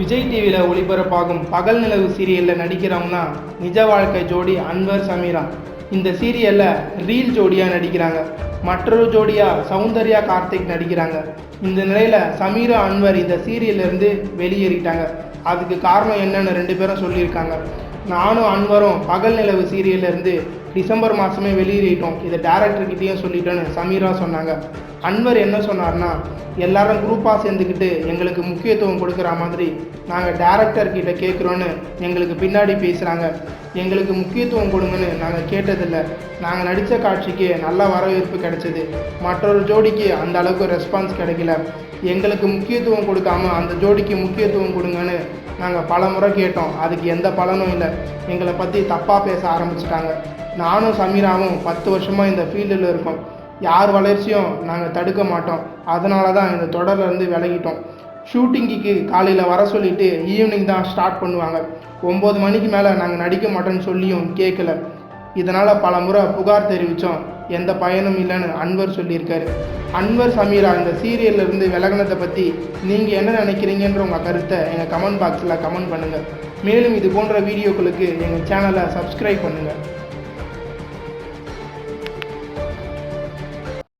விஜய் டிவியில் ஒளிபரப்பாகும் பகல் நிலவு சீரியலில் நடிக்கிறவங்கன்னா நிஜ வாழ்க்கை ஜோடி அன்வர் சமீரா. இந்த சீரியலில் ரீல் ஜோடியாக நடிக்கிறாங்க. மற்றொரு ஜோடியாக சௌந்தர்யா கார்த்திக் நடிக்கிறாங்க. இந்த நிலையில் சமீரா அன்வர் இந்த சீரியல்ல இருந்து வெளியேறிட்டாங்க. அதுக்கு காரணம் என்னன்னு ரெண்டு பேரும் சொல்லியிருக்காங்க. நானும் அன்வரும் பகல் நிலவு சீரியல்லேருந்து டிசம்பர் மாதமே வெளியேறிட்டோம். இதை டேரக்டர்கிட்டையும் சொல்லிட்டோன்னு சமீரா சொன்னாங்க. அன்வர் என்ன சொன்னார்னா எல்லாரும் குரூப்பாக சேர்ந்துக்கிட்டு எங்களுக்கு முக்கியத்துவம் கொடுக்குற மாதிரி நாங்கள் டேரக்டர்கிட்ட கேட்குறோன்னு எங்களுக்கு பின்னாடி பேசுகிறாங்க எங்களுக்கு முக்கியத்துவம் கொடுங்கன்னு நாங்கள் கேட்டதில்லை. நாங்கள் நடித்த காட்சிக்கு நல்ல வரவேற்பு கிடைச்சிது. மற்றொரு ஜோடிக்கு அந்த அளவுக்கு ரெஸ்பான்ஸ் கிடைக்கல. எங்களுக்கு முக்கியத்துவம் கொடுக்காம அந்த ஜோடிக்கு முக்கியத்துவம் கொடுங்கன்னு நாங்கள் பல முறை கேட்டோம். அதுக்கு எந்த பலனும் இல்லை. எங்களை பற்றி தப்பாக பேச ஆரம்பிச்சிட்டாங்க. நானும் சமீராவும் பத்து வருஷமாக இந்த ஃபீல்டில் இருக்கோம். யார் வளர்ச்சியும் நாங்கள் தடுக்க மாட்டோம். அதனால தான் இந்த தொடர்லேருந்து விலகிட்டோம். ஷூட்டிங்குக்கு காலையில் வர சொல்லிட்டு ஈவினிங் தான் ஸ்டார்ட் பண்ணுவாங்க. ஒம்பது மணிக்கு மேலே நாங்கள் நடிக்க மாட்டோம்னு சொல்லியும் கேட்கல இதனால் பல முறை புகார் தெரிவித்தோம் எந்த பயனும் இல்லைன்னு அன்வர் சொல்லியிருக்காரு. அன்வர் சமீரா இந்த சீரியல்ல இருந்து விலகினதை பற்றி நீங்கள் என்ன நினைக்கிறீங்கன்ற உங்கள் கருத்தை எங்கள் கமெண்ட் பாக்ஸில் கமெண்ட் பண்ணுங்கள் மேலும் இது போன்ற வீடியோக்களுக்கு எங்கள் சேனலை சப்ஸ்கிரைப் பண்ணுங்கள்